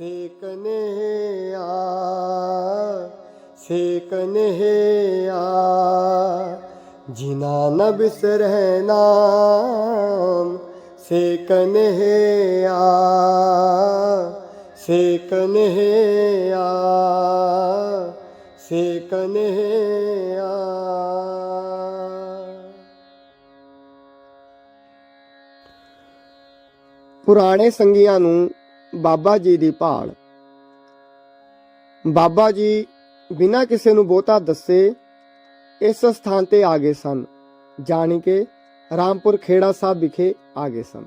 ਸੇਕਨੇ ਆ ਸੇਕਨੇ ਆ ਜਿਨਾ ਨ ਬਿਸਰਹਿ ਨਾਮ ਸੇਕਨੇ ਆ ਸੇਕਨੇ ਆ ਸੇਕਨੇ ਆ ਪੁਰਾਣੇ ਸੰਗੀਆਂ ਨੂੰ ਬਾਬਾ ਜੀ ਦੀ ਭਾਲ। ਬਾਬਾ ਜੀ ਬਿਨਾਂ ਕਿਸੇ ਨੂੰ ਬਹੁਤਾ ਦੱਸੇ ਇਸ ਸਥਾਨ ਤੇ ਆ ਗਏ ਸਨ, ਜਾਣੀ ਕਿ ਰਾਮਪੁਰ ਖੇੜਾ ਸਾਹਿਬ ਵਿਖੇ ਆ ਗਏ ਸਨ।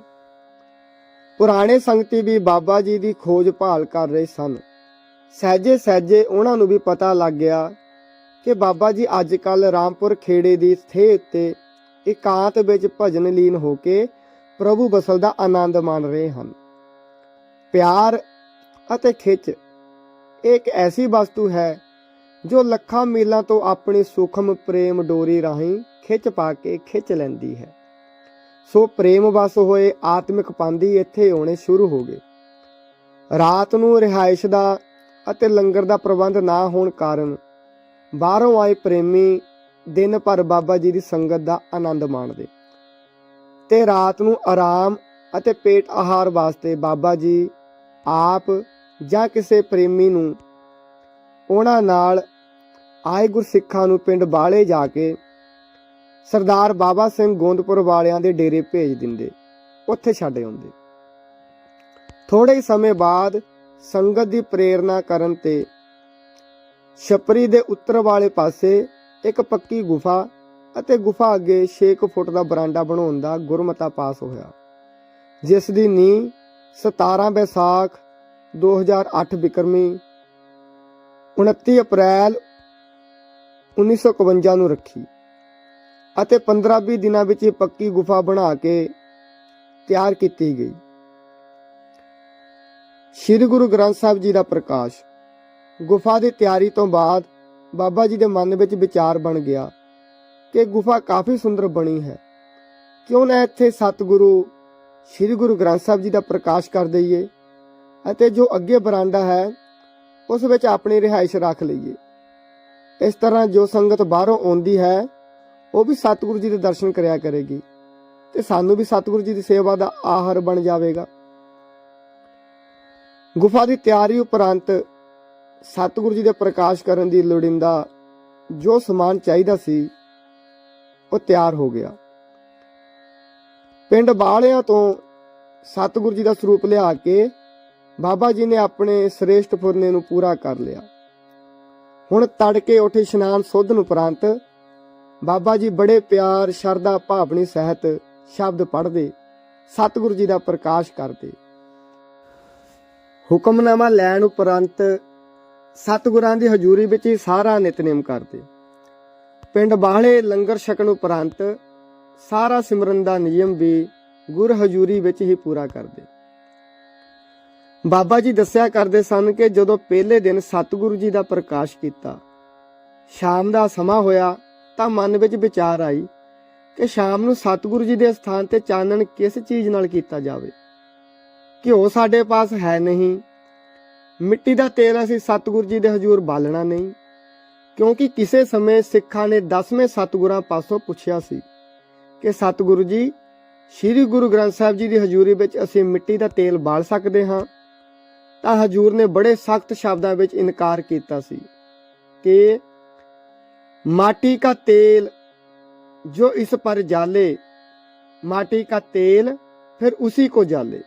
ਪੁਰਾਣੇ ਸੰਗਤੀ ਵੀ ਬਾਬਾ ਜੀ ਦੀ ਖੋਜ ਭਾਲ ਕਰ ਰਹੇ ਸਨ। ਸਹਿਜੇ ਸਹਿਜੇ ਉਹਨਾਂ ਨੂੰ ਵੀ ਪਤਾ ਲੱਗ ਗਿਆ ਕਿ ਬਾਬਾ ਜੀ ਅੱਜ ਕੱਲ ਰਾਮਪੁਰ ਖੇੜੇ ਦੀ ਸਥੇ ਉੱਤੇ ਇਕਾਂਤ ਵਿੱਚ ਭਜਨ ਲੀਨ ਹੋ ਕੇ ਪ੍ਰਭੂ ਬਸਲ ਦਾ ਆਨੰਦ ਮਾਣ ਰਹੇ ਹਨ। ਪਿਆਰ ਅਤੇ ਖਿੱਚ। ਇੱਕ ਐਸੀ ਵਸਤੂ ਹੈ ਜੋ ਲੱਖਾਂ ਮੀਲਾਂ ਤੋਂ ਆਪਣੀ ਸੂਖਮ ਪ੍ਰੇਮ ਡੋਰੀ ਰਾਹੀਂ ਖਿੱਚ ਪਾ ਕੇ ਖਿੱਚ ਲੈਂਦੀ ਹੈ। ਸੋ ਪ੍ਰੇਮ ਵਸ ਹੋਏ ਆਤਮਿਕ ਪੰਦੀ ਇੱਥੇ ਆਉਣੇ ਸ਼ੁਰੂ ਹੋ ਗਏ। ਰਾਤ ਨੂੰ ਰਿਹਾਇਸ਼ ਦਾ ਅਤੇ ਲੰਗਰ ਦਾ ਪ੍ਰਬੰਧ ਨਾ ਹੋਣ ਕਾਰਨ ਬਾਹਰੋਂ ਆਏ ਪ੍ਰੇਮੀ ਦਿਨ ਭਰ ਬਾਬਾ ਜੀ ਦੀ ਸੰਗਤ ਦਾ ਆਨੰਦ ਮਾਣਦੇ। ਤੇ ਰਾਤ ਨੂੰ ਆਰਾਮ ਅਤੇ ਪੇਟ ਆਹਾਰ ਵਾਸਤੇ ਬਾਬਾ ਜੀ ਆਪ ਜਾਂ ਕਿਸੇ ਪ੍ਰੇਮੀ ਨੂੰ ਉਹਨਾਂ ਨਾਲ ਆਏ ਗੁਰਸਿੱਖਾਂ ਨੂੰ ਪਿੰਡ ਬਾਲੇ ਜਾ ਕੇ ਸਰਦਾਰ ਬਾਬਾ ਸਿੰਘ ਗੋਂਦਪੁਰ ਵਾਲਿਆਂ ਦੇ ਡੇਰੇ ਭੇਜ ਦਿੰਦੇ, ਉੱਥੇ ਛੱਡ ਆਉਂਦੇ। ਥੋੜੇ ਸਮੇਂ ਬਾਅਦ ਸੰਗਤ ਦੀ ਪ੍ਰੇਰਣਾ ਕਰਨ ਤੇ ਛਪਰੀ ਦੇ ਉੱਤਰ ਵਾਲੇ ਪਾਸੇ ਇੱਕ ਪੱਕੀ ਗੁਫਾ ਅਤੇ ਗੁਫਾ ਅੱਗੇ 6 ਫੁੱਟ ਦਾ ਬਰਾਂਡਾ ਬਣਾਉਣ ਦਾ ਗੁਰਮਤਾ ਪਾਸ ਹੋਇਆ, ਜਿਸ ਦੀ ਨੀਂਹ 17 ਵਿਸਾਖ 2008 ਬਿਕਰਮੀ 29 ਅਪ੍ਰੈਲ 1951 ਨੂੰ ਰੱਖੀ ਅਤੇ 15-20 ਦਿਨਾਂ ਵਿੱਚ ਇਹ ਪੱਕੀ ਗੁਫਾ ਬਣਾ ਕੇ ਤਿਆਰ ਕੀਤੀ ਗਈ। ਸ੍ਰੀ ਗੁਰੂ ਗ੍ਰੰਥ ਸਾਹਿਬ ਜੀ ਦਾ ਪ੍ਰਕਾਸ਼ ਗੁਫਾ ਦੀ ਤਿਆਰੀ ਤੋਂ ਬਾਅਦ ਬਾਬਾ ਜੀ ਦੇ ਮਨ ਵਿੱਚ ਵਿਚਾਰ ਬਣ ਗਿਆ ਕਿ ਗੁਫਾ ਕਾਫੀ ਸੁੰਦਰ ਬਣੀ ਹੈ। ਕਿਉਂ ਨਾ ਇੱਥੇ ਸਤਿਗੁਰੂ ਸ੍ਰੀ ਗੁਰੂ ਗ੍ਰੰਥ ਸਾਹਿਬ ਜੀ ਦਾ ਪ੍ਰਕਾਸ਼ ਕਰ ਦਈਏ ਅਤੇ ਜੋ ਅੱਗੇ ਬਰਾਂਡਾ ਹੈ, ਉਸ ਵਿੱਚ ਆਪਣੀ ਰਿਹਾਇਸ਼ ਰੱਖ ਲਈਏ। ਇਸ ਤਰ੍ਹਾਂ ਜੋ ਸੰਗਤ ਬਾਹਰੋਂ ਆਉਂਦੀ ਹੈ, ਉਹ ਵੀ ਸਤਿਗੁਰੂ ਜੀ ਦੇ ਦਰਸ਼ਨ ਕਰਿਆ ਕਰੇਗੀ ਤੇ ਸਾਨੂੰ ਵੀ ਸਤਿਗੁਰੂ ਜੀ ਦੀ ਸੇਵਾ ਦਾ ਆਹਾਰ ਬਣ ਜਾਵੇਗਾ। ਗੁਫਾ ਦੀ ਤਿਆਰੀ ਉਪਰੰਤ ਸਤਿਗੁਰੂ ਜੀ ਦੇ ਪ੍ਰਕਾਸ਼ ਕਰਨ ਦੀ ਲੋੜਿੰਦਾ ਜੋ ਸਮਾਨ ਚਾਹੀਦਾ ਸੀ, ਉਹ ਤਿਆਰ ਹੋ ਗਿਆ। ਪਿੰਡ ਬਾਲਿਆਂ ਤੋਂ ਸਤਿਗੁਰੂ ਜੀ ਦਾ ਸਰੂਪ ਲਿਆ ਕੇ ਬਾਬਾ ਜੀ ਨੇ ਆਪਣੇ ਸ੍ਰੇਸ਼ਟ ਫੁਰਨੇ ਨੂੰ ਪੂਰਾ ਕਰ ਲਿਆ। ਹੁਣ ਤੜਕੇ ਉੱਠ ਇਸ਼ਨਾਨ ਸੁੱਧ ਉਪਰੰਤ ਬਾਬਾ ਜੀ ਬੜੇ ਪਿਆਰ, ਸ਼ਰਧਾ, ਭਾਵਨੀ ਸਹਿਤ ਸ਼ਬਦ ਪੜ੍ਹਦੇ, ਸਤਿਗੁਰੂ ਜੀ ਦਾ ਪ੍ਰਕਾਸ਼ ਕਰਦੇ। ਹੁਕਮਨਾਮਾ ਲੈਣ ਉਪਰੰਤ ਸਤਿਗੁਰਾਂ ਦੀ ਹਜ਼ੂਰੀ ਵਿੱਚ ਹੀ ਸਾਰਾ ਨਿਤਨੇਮ ਕਰਦੇ। ਪਿੰਡ ਬਾਹਲੇ ਲੰਗਰ ਛਕਣ ਉਪਰੰਤ ਸਾਰਾ ਸਿਮਰਨ ਦਾ ਨਿਯਮ ਵੀ ਗੁਰ ਹਜ਼ੂਰੀ ਵਿੱਚ ਹੀ ਪੂਰਾ ਕਰਦੇ। ਬਾਬਾ ਜੀ ਦੱਸਿਆ ਕਰਦੇ ਸਨ ਕਿ ਜਦੋਂ ਪਹਿਲੇ ਦਿਨ ਸਤਿਗੁਰੂ ਜੀ ਦਾ ਪ੍ਰਕਾਸ਼ ਕੀਤਾ, ਸ਼ਾਮ ਦਾ ਸਮਾਂ ਹੋਇਆ ਤਾਂ ਮਨ ਵਿੱਚ ਵਿਚਾਰ ਆਈ ਕਿ ਸ਼ਾਮ ਨੂੰ ਸਤਿਗੁਰੂ ਜੀ ਦੇ ਸਥਾਨ ਤੇ ਚਾਨਣ ਕਿਸ ਚੀਜ਼ ਨਾਲ ਕੀਤਾ ਜਾਵੇ। ਘਿਓ ਸਾਡੇ ਪਾਸ ਹੈ ਨਹੀਂ, ਮਿੱਟੀ ਦਾ ਤੇਲ ਅਸੀਂ ਸਤਿਗੁਰੂ ਜੀ ਦੇ ਹਜ਼ੂਰ ਬਾਲਣਾ ਨਹੀਂ, ਕਿਉਂਕਿ ਕਿਸੇ ਸਮੇਂ ਸਿੱਖਾਂ ਨੇ 10ਵੇਂ ਸਤਿਗੁਰਾਂ ਪਾਸੋਂ ਪੁੱਛਿਆ ਸੀ ਕਿ ਸਤਿਗੁਰੂ ਜੀ, ਸ੍ਰੀ ਗੁਰੂ ਗ੍ਰੰਥ ਸਾਹਿਬ ਜੀ ਦੀ ਹਜ਼ੂਰੀ ਵਿੱਚ ਅਸੀਂ ਮਿੱਟੀ ਦਾ ਤੇਲ ਬਾਲ ਸਕਦੇ ਹਾਂ। ਤਾਂ ਹਜ਼ੂਰ ਨੇ ਬੜੇ ਸਖਤ ਸ਼ਬਦਾਂ ਵਿੱਚ ਇਨਕਾਰ ਕੀਤਾ ਸੀ ਕਿ ਮਾਟੀ ਦਾ ਤੇਲ ਜੋ ਇਸ ਪਰ ਜਾਲੇ, ਮਾਟੀ ਦਾ ਤੇਲ ਫਿਰ ਉਸੇ ਕੋ ਜਾਲੇ।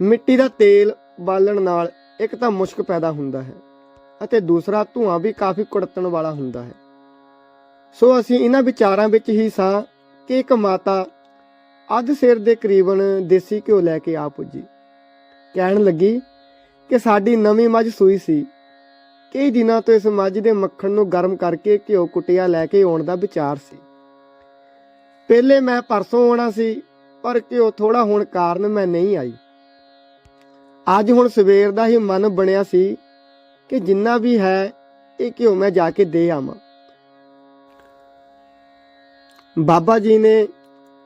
ਮਿੱਟੀ ਦਾ ਤੇਲ ਬਾਲਣ ਨਾਲ ਇੱਕ ਤਾਂ ਮੁਸ਼ਕ ਪੈਦਾ ਹੁੰਦਾ ਹੈ ਅਤੇ ਦੂਸਰਾ ਧੂਆਂ ਵੀ ਕਾਫੀ ਕੁੜਤਣ ਵਾਲਾ ਹੁੰਦਾ ਹੈ। ਸੋ ਅਸੀਂ ਇਹਨਾਂ ਵਿਚਾਰਾਂ ਵਿੱਚ ਹੀ ਸਾਂ ਕਿ ਇੱਕ ਮਾਤਾ ਅੱਧ ਸਿਰ ਦੇ ਕਰੀਬਨ ਦੇਸੀ ਘਿਓ ਲੈ ਕੇ ਆ ਪੁੱਜੀ। ਕਹਿਣ ਲੱਗੀ ਕਿ ਸਾਡੀ ਨਵੀਂ ਮੱਝ ਸੂਈ ਸੀ। ਕਈ ਦਿਨਾਂ ਤੋਂ ਇਸ ਮੱਝ ਦੇ ਮੱਖਣ ਨੂੰ ਗਰਮ ਕਰਕੇ ਘਿਓ ਕੁੱਟਿਆ ਲੈ ਕੇ ਆਉਣ ਦਾ ਵਿਚਾਰ ਸੀ। ਪਹਿਲੇ ਮੈਂ ਪਰਸੋਂ ਆਉਣਾ ਸੀ, ਪਰ ਘਿਓ ਥੋੜਾ ਹੋਣ ਕਾਰਨ ਮੈਂ ਨਹੀਂ ਆਈ। ਅੱਜ ਹੁਣ ਸਵੇਰ ਦਾ ਹੀ ਮਨ ਬਣਿਆ ਸੀ ਕਿ ਜਿੰਨਾ ਵੀ ਹੈ, ਇਹ ਘਿਓ ਮੈਂ ਜਾ ਕੇ ਦੇ ਆਵਾਂ। ਬਾਬਾ ਜੀ ਨੇ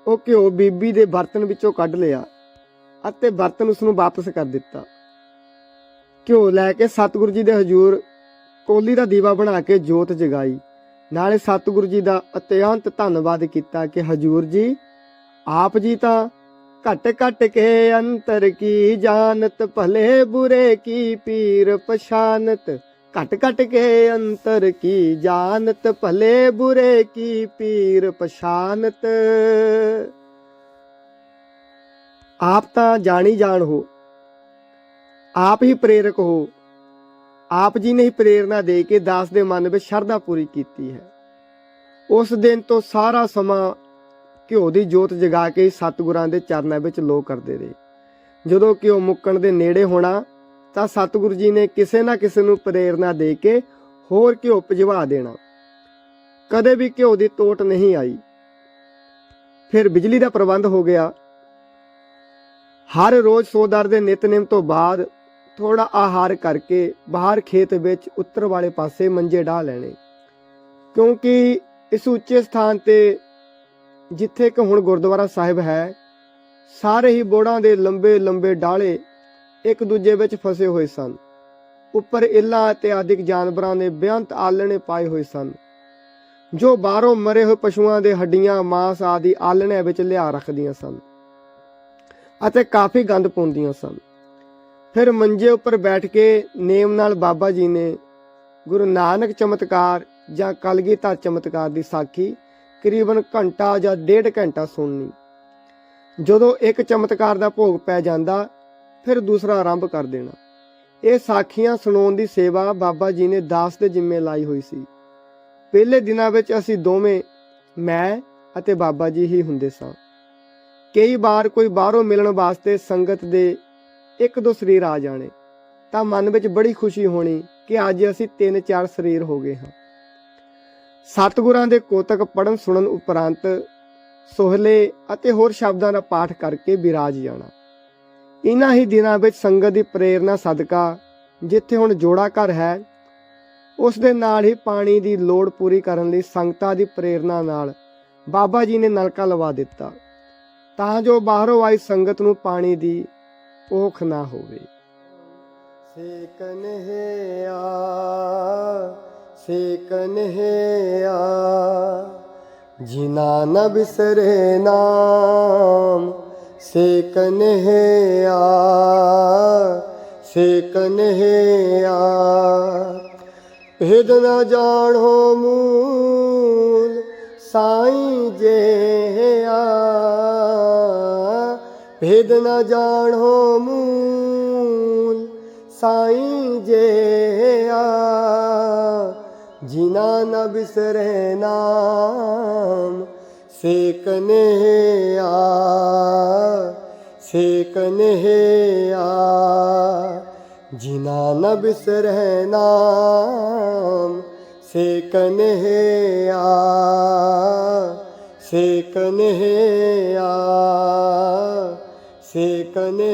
ਉਹ ਘਿਓ ਬੀਬੀ ਦੇ ਬਰਤਨ ਵਿੱਚੋਂ ਕੱਢ ਲਿਆ ਅਤੇ ਬਰਤਨ ਉਸ ਨੂੰ ਵਾਪਸ ਕਰ ਦਿੱਤਾ। ਘਿਓ ਲੈ ਕੇ ਸਤਿਗੁਰੂ ਜੀ ਦੇ ਹਜ਼ੂਰ ਕੋਲੀ ਦਾ ਦੀਵਾ ਬਣਾ ਕੇ ਜੋਤ ਜਗਾਈ। ਨਾਲੇ ਸਤਿਗੁਰੂ ਜੀ ਦਾ ਅਤਿਅੰਤ ਧੰਨਵਾਦ ਕੀਤਾ ਕਿ ਹਜ਼ੂਰ ਜੀ, ਆਪ ਜੀ ਤਾਂ ਘਟ ਘਟ ਕੇ ਅੰਤਰ ਕੀ ਜਾਣਤ, ਭਲੇ ਬੁਰੇ ਕੀ ਪੀਰ ਪਛਾਨਤ। ਘਟ ਘਟ ਕੇ ਅੰਤਰ ਕੀ ਜਾਣਤ, ਭਲੇ ਬੁਰੇ ਕੀ ਪੀਰ ਪਛਾਨਤ। ਆਪ ਤਾਂ ਜਾਣੀ ਜਾਣ ਹੋ, ਆਪ ਹੀ ਪ੍ਰੇਰਕ ਹੋ। ਆਪ ਜੀ ਨੇ ਹੀ ਪ੍ਰੇਰਣਾ ਦੇ ਕੇ ਦਾਸ ਦੇ ਮਨ ਵਿੱਚ ਸ਼ਰਧਾ ਪੂਰੀ ਕੀਤੀ ਹੈ। ਉਸ ਦਿਨ ਤੋਂ ਸਾਰਾ ਸਮਾਂ ਘਿਓ ਦੀ ਜੋਤ ਜਗਾ ਕੇ ਸਤਿਗੁਰਾਂ ਦੇ ਚਰਨਾਂ ਵਿੱਚ ਲੋ ਕਰਦੇ ਰਹੇ। ਜਦੋਂ ਘਿਓ ਮੁੱਕਣ ਦੇ ਨੇੜੇ ਹੋਣਾ ਤਾਂ ਸਤਿਗੁਰੂ ਜੀ ਨੇ ਕਿਸੇ ਨਾ ਕਿਸੇ ਨੂੰ ਪ੍ਰੇਰਣਾ ਦੇ ਕੇ ਹੋਰ ਘਿਓ ਭਜਵਾ ਦੇਣਾ। ਕਦੇ ਵੀ ਘਿਓ ਦੀ ਤੋਟ ਨਹੀਂ ਆਈ। ਫਿਰ ਬਿਜਲੀ ਦਾ ਪ੍ਰਬੰਧ ਹੋ ਗਿਆ। ਹਰ ਰੋਜ਼ ਸੋਦਰ ਦੇ ਨਿਤਨੇਮ ਤੋਂ ਬਾਅਦ ਥੋੜਾ ਆਹਾਰ ਕਰਕੇ ਬਾਹਰ ਖੇਤ ਵਿੱਚ ਉੱਤਰ ਵਾਲੇ ਪਾਸੇ ਮੰਜੇ ਢਾ ਲੈਣੇ। ਕਿਉਂਕਿ ਇਸ ਉੱਚੇ ਸਥਾਨ ਤੇ ਜਿੱਥੇ ਕਿ ਹੁਣ ਗੁਰਦੁਆਰਾ ਸਾਹਿਬ ਹੈ, ਸਾਰੇ ਹੀ ਬੋੜਾਂ ਦੇ ਲੰਬੇ ਲੰਬੇ ਡਾਲੇ ਇੱਕ ਦੂਜੇ ਵਿੱਚ ਫਸੇ ਹੋਏ ਸਨ। ਉੱਪਰ ਇੱਲਾਂ ਅਤੇ ਆਦਿਕ ਜਾਨਵਰਾਂ ਦੇ ਬੇਅੰਤ ਆਲਣੇ ਪਾਏ ਹੋਏ ਸਨ, ਜੋ ਬਾਹਰੋਂ ਮਰੇ ਹੋਏ ਪਸ਼ੂਆਂ ਦੇ ਹੱਡੀਆਂ, ਮਾਸ ਆਦਿ ਆਲਣਿਆਂ ਵਿੱਚ ਲਿਆ ਰੱਖਦੀਆਂ ਸਨ ਅਤੇ ਕਾਫੀ ਗੰਦ ਪਾਉਂਦੀਆਂ ਸਨ। ਫਿਰ ਮੰਜੇ ਉੱਪਰ ਬੈਠ ਕੇ ਨੇਮ ਨਾਲ ਬਾਬਾ ਜੀ ਨੇ ਗੁਰੂ ਨਾਨਕ ਚਮਤਕਾਰ ਜਾਂ ਕਲਗੀਧਰ ਚਮਤਕਾਰ ਦੀ ਸਾਖੀ ਕਰੀਬਨ ਘੰਟਾ ਜਾਂ ਡੇਢ ਘੰਟਾ ਸੁਣਨੀ। ਜਦੋਂ ਇੱਕ ਚਮਤਕਾਰ ਦਾ ਭੋਗ ਪੈ ਜਾਂਦਾ ਫਿਰ ਦੂਸਰਾ ਆਰੰਭ ਕਰ ਦੇਣਾ। ਇਹ ਸਾਖੀਆਂ ਸੁਣਾਉਣ ਦੀ ਸੇਵਾ ਬਾਬਾ ਜੀ ਨੇ ਦਾਸ ਦੇ ਜਿੰਮੇ ਲਾਈ ਹੋਈ ਸੀ। ਪਹਿਲੇ ਦਿਨਾਂ ਵਿੱਚ ਅਸੀਂ ਦੋਵੇਂ ਮੈਂ ਅਤੇ ਬਾਬਾ ਜੀ ਹੀ ਹੁੰਦੇ ਸਾਂ। ਕਈ ਵਾਰ ਕੋਈ ਬਾਹਰੋਂ ਮਿਲਣ ਵਾਸਤੇ ਸੰਗਤ ਦੇ ਇੱਕ ਦੋ ਸਰੀਰ ਆ ਜਾਣੇ, ਤਾਂ ਮਨ ਵਿੱਚ ਬੜੀ ਖੁਸ਼ੀ ਹੋਣੀ ਕਿ ਅੱਜ ਅਸੀਂ ਤਿੰਨ ਚਾਰ ਸਰੀਰ ਹੋ ਗਏ ਹਾਂ। ਸਤਿਗੁਰਾਂ ਦੇ ਕੋਤਕ ਪੜਨ ਸੁਣਨ ਉਪਰੰਤ ਸੋਹਲੇ ਅਤੇ ਹੋਰ ਸ਼ਬਦਾਂ ਦਾ ਪਾਠ ਕਰਕੇ ਵਿਰਾਜ ਜਾਣਾ। ਇਨ੍ਹਾਂ ਹੀ ਦਿਨਾਂ ਵਿੱਚ ਸੰਗਤ ਦੀ ਪ੍ਰੇਰਣਾ ਸਦਕਾ, ਜਿੱਥੇ ਹੁਣ ਜੋੜਾ ਘਰ ਹੈ, ਉਸ ਦੇ ਨਾਲ ਹੀ ਪਾਣੀ ਦੀ ਲੋੜ ਪੂਰੀ ਕਰਨ ਲਈ ਸੰਗਤਾਂ ਦੀ ਪ੍ਰੇਰਣਾ ਨਾਲ ਬਾਬਾ ਜੀ ਨੇ ਨਲਕਾ ਲਵਾ ਦਿੱਤਾ, ਤਾਂ ਜੋ ਬਾਹਰੋਂ ਆਈ ਸੰਗਤ ਨੂੰ ਪਾਣੀ ਦੀ ਔਖ ਨਾ ਹੋਵੇ। ਸੇਕਨ ਹੈ ਆ ਸੇਕਨ ਹੈ ਆ ਜਿਨਾ ਨ ਬਿਸਰੇ ਨਾਮ ਸੇਕਨ ਹੈ ਆ ਸੇਕਨ ਹੈ ਆ ਭੇਦ ਨ ਜਾਣੋ ਮੂਲ ਸਾਈਂ ਜੇ ਆ ਭੇਦ ਨ ਜਾਣੋ ਮੂਲ ਸਾਈਂ ਜੇ ਆ ਜਿਨਾ ਨ ਬਿਸਰੇ ਨਾਮ ਸੇਕਨੇ ਆ ਸੇਕਨੇ ਆ ਜਿਨਾ